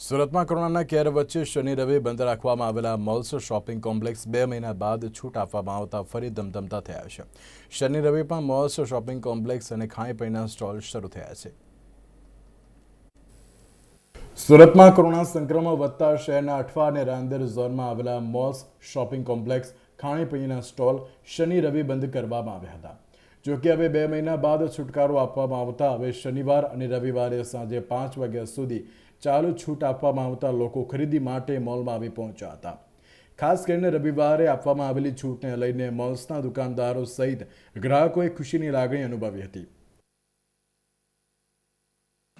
સુરતમાં કોરોનાના કેર વચ્ચે શનિ રવિ બંધ રાખવામાં આવેલા મોલ્સ શોપિંગ કોમ્પ્લેક્સ બે મહિના બાદ છૂટ આપવામાં આવતા ફરી ધમધમતા થયા છે. શનિ રવિ પણ મોલ્સ શોપિંગ કોમ્પ્લેક્સ અને ખાણીપીણીના સ્ટોલ શરૂ થયા છે. સુરતમાં કોરોના સંક્રમણ વધતા શહેરના અઠવા અને રાંદેર ઝોનમાં આવેલા મોલ્સ શોપિંગ કોમ્પ્લેક્સ ખાણીપીણીના સ્ટોલ શનિ રવિ બંધ કરવામાં આવ્યા હતા. જો કે હવે બે મહિના બાદ છુટકારો આપવામાં આવતા હવે શનિવાર અને રવિવારે સાંજે પાંચ વાગ્યા સુધી ચાલુ છૂટ આપવામાં આવતા લોકો ખરીદી માટે મોલમાં આવી પહોંચ્યા હતા. ખાસ કરીને રવિવારે આપવામાં આવેલી છૂટને લઈને મોલ્સના દુકાનદારો સહિત ગ્રાહકોએ ખુશીની લાગણી અનુભવી હતી.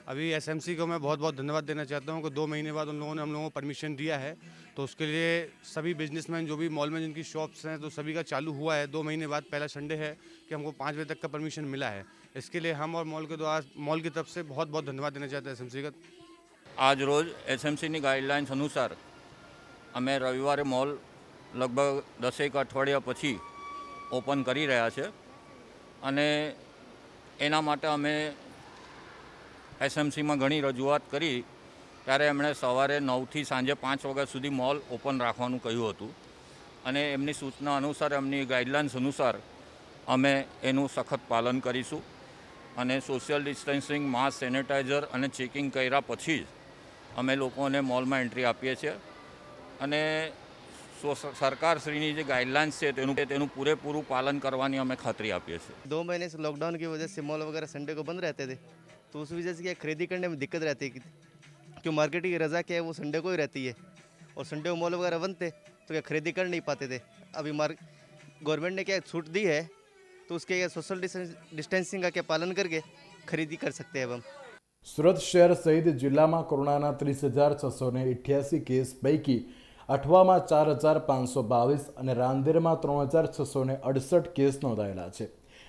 अभी एसएमसी को मैं बहुत बहुत धन्यवाद देना चाहता हूँ कि दो महीने बाद उन लोगों ने हम लोगों को परमिशन दिया है तो उसके लिए सभी बिजनेसमैन जो भी मॉल में जिनकी शॉप्स हैं तो सभी का चालू हुआ है दो महीने बाद पहला संडे है कि हमको पाँच बजे तक का परमिशन मिला है इसके लिए हम और मॉल के द्वारा मॉल की तरफ से बहुत बहुत धन्यवाद देना चाहते हैं एसएमसी का આજ રોજ એસએમસીની ગાઈડલાઇન્સ અનુસાર અમે રવિવારે મોલ લગભગ દસેક અઠવાડિયા પછી ઓપન કરી રહ્યા છે અને એના માટે અમે એસએમસીમાં ઘણી રજૂઆત કરી ત્યારે એમણે સવારે નવથી સાંજે પાંચ વાગ્યા સુધી મોલ ઓપન રાખવાનું કહ્યું હતું અને એમની સૂચના અનુસાર એમની ગાઈડલાઇન્સ અનુસાર અમે એનું સખત પાલન કરીશું અને સોશિયલ ડિસ્ટન્સિંગ માસ્ક સેનેટાઈઝર અને ચેકિંગ કર્યા પછી જ અમે લોકોને મોલમાં એન્ટ્રી આપીએ છીએ અને સો- સરકારશ્રીની જે ગાઈડલાઇન્સ છે તેનું તેનું પૂરેપૂરું પાલન કરવાની અમે ખાતરી આપીએ છીએ दो महीने से लॉकडाउन की वजह से मॉल वगैरह संडे को बंद रहते थे तो उस वजह से क्या खरीदी करने में दिक्कत रहती है क्यों मार्केट की रजा क्या है वो संडे को ही रहती है और संडे को मॉल वगैरह बंद थे तो क्या खरीदी कर नहीं पाते थे अभी मार्क गवर्नमेंट ने क्या छूट दी है तो उसके क्या सोशल डिस्टेंसिंग का क्या पालन करके खरीदी कर सकते हैं अब हम સુરત શહેર સહિત જિલ્લામાં કોરોનાના ત્રીસ હજાર છસો ને અઠ્યાસી કેસ પૈકી અઠવામાં ચાર હજાર પાંચસો બાવીસ અને રાંદેરમાં ત્રણ હજાર છસો ને અડસઠ કેસ નોંધાયેલા છે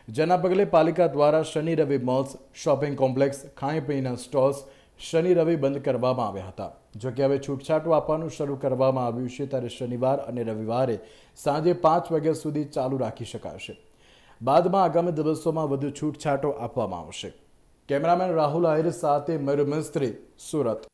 જેના પગલે પાલિકા દ્વારા શનિ રવિ મોલ્સ શોપિંગ કોમ્પ્લેક્સ ખાણીપીણીના સ્ટોલ્સ શનિ રવિ બંધ કરવામાં આવ્યા હતા. જો કે હવે છૂટછાટો આપવાનું શરૂ કરવામાં આવ્યું છે, ત્યારે શનિવાર અને રવિવારે સાંજે પાંચ વાગ્યા સુધી ચાલુ રાખી શકાશે. બાદમાં આગામી દિવસોમાં વધુ છૂટછાટો આપવામાં આવશે. કેમેરામેન રાહુલ આહિર સાથે મયુર મિસ્ત્રી, સુરત.